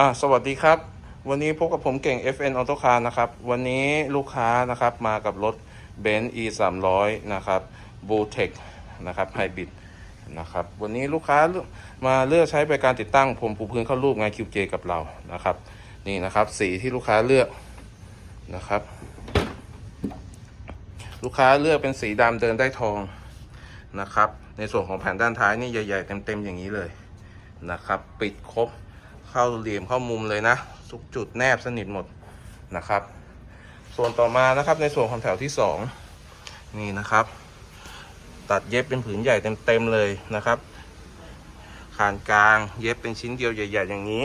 อ่าสวัสดีครับ วันนี้พบกับผมเก่ง FN Auto Car นะครับ วันนี้ลูกค้านะครับมากับรถ b e n z e 3 0 0นะครับ b u t e c นะครับ Hybrid นะครับ วันนี้ลูกค้ามาเลือกใช้บริการติดตั้งผมปูพื้นเข้ารูปงาน QJ กับเรานะครับ นี่นะครับสีที่ลูกค้าเลือกนะครับ ลูกค้าเลือกเป็นสีดำเดินได้ทองนะครับ ในส่วนของแผ่นด้านท้ายนี่ใหญ่ๆเต็มๆอย่างนี้เลยนะครับ ปิดครบ เข้าเหลี่ยมเข้ามุมเลยนะ ทุกจุดแนบสนิทหมดนะครับ ส่วนต่อมานะครับในส่วนของแถวที่สองนี่นะครับ ตัดเย็บเป็นผืนใหญ่เต็มๆเลยนะครับขานกลางเย็บเป็นชิ้นเดียวใหญ่ ๆ อย่างนี้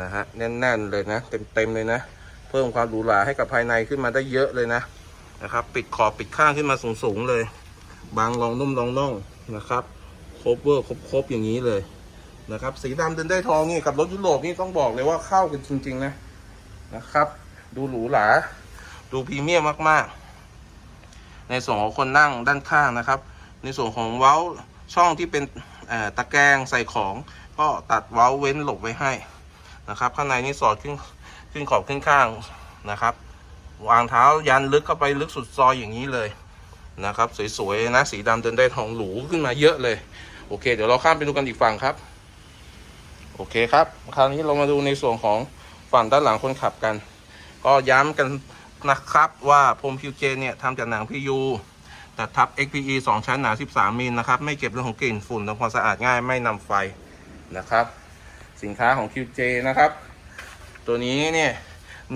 นะฮะแน่นๆเลยนะเต็มๆเลยนะ เพิ่มความหรูหราให้กับภายในขึ้นมาได้เยอะเลยนะนะครับ ปิดขอบปิดข้างขึ้นมาสูงๆเลย บางรองนุ่มรองน่องนะครับครบเวอร์ครบๆอย่างนี้เลย นะครับสีดำเดินได้ทองนี่กับรถยุโรปนี่ต้องบอกเลยว่าเข้ากันจริง ๆ นะนะครับ ดูหรูหรา ดูพรีเมียมมากๆ ในส่วนของคนนั่งด้านข้างนะครับ ในส่วนของเว้าช่องที่เป็นตะแกรงใส่ของ ก็ตัดเว้าเว้นหลบไว้ให้นะครับ ข้างในนี่สอดขึ้นขึ้นขอบขึ้นข้างนะครับ วางเท้ายันลึกเข้าไปลึกสุดซอยอย่างนี้เลยนะครับ สวยๆนะสีดำเดินได้ทองหรูขึ้นมาเยอะเลย โอเค เดี๋ยวเราข้ามไปดูกันอีกฝั่งครับ โอเคครับ คราวนี้เรามาดูในส่วนของฝั่งด้านหลังคนขับกัน ก็ย้ำกันนะครับว่าพรมพิวเจเนี่ยทำจากหนังพียูแต่ทับ XPE 2 ชั้นหนา 13 มิลนะครับ ไม่เก็บเรื่องของกลิ่นฝุ่นทำความสะอาดง่ายไม่นำไฟนะครับ สินค้าของ QJ นะครับ ตัวนี้เนี่ย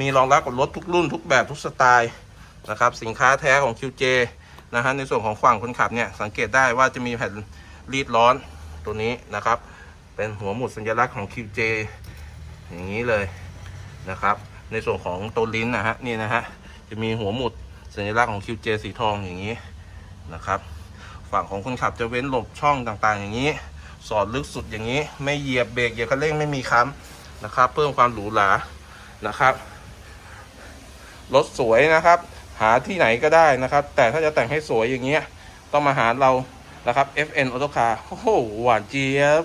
มีรองรับกับรถทุกรุ่นทุกแบบทุกสไตล์นะครับ สินค้าแท้ของ QJ นะฮะในส่วนของฝั่งคนขับเนี่ยสังเกตได้ว่าจะมีแผ่นรีดร้อนตัวนี้นะครับ เป็นหัวหมุดสัญลักษณ์ของ QJ อย่างนี้เลยนะครับ ในส่วนของตัวลิ้นนะฮะนี่นะฮะจะมีหัวหมุดสัญลักษณ์ของ QJ สีทองอย่างนี้นะครับฝั่งของคนขับจะเว้นหลบช่องต่างๆ อย่างนี้ สอดลึกสุดอย่างนี้ ไม่เหยียบเบรกเหยียบคันเร่งไม่มีค้ำนะครับ เพิ่มความหรูหรานะครับรถสวยนะครับ หาที่ไหนก็ได้นะครับ แต่ถ้าจะแต่งให้สวยอย่างเงี้ยต้องมาหาเรานะครับ FN Auto Car โอ้โหหวานเจี๊ยบ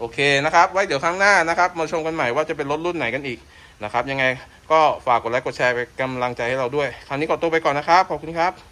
โอเคนะครับ ไว้เดี๋ยวครั้งหน้านะครับ มาชมกันใหม่ว่าจะเป็นรถรุ่นไหนกันอีกนะครับ ยังไงก็ฝากกดไลค์กดแชร์เป็นกำลังใจให้เราด้วย คราวนี้ขอตัวไปก่อนนะครับ ขอบคุณครับ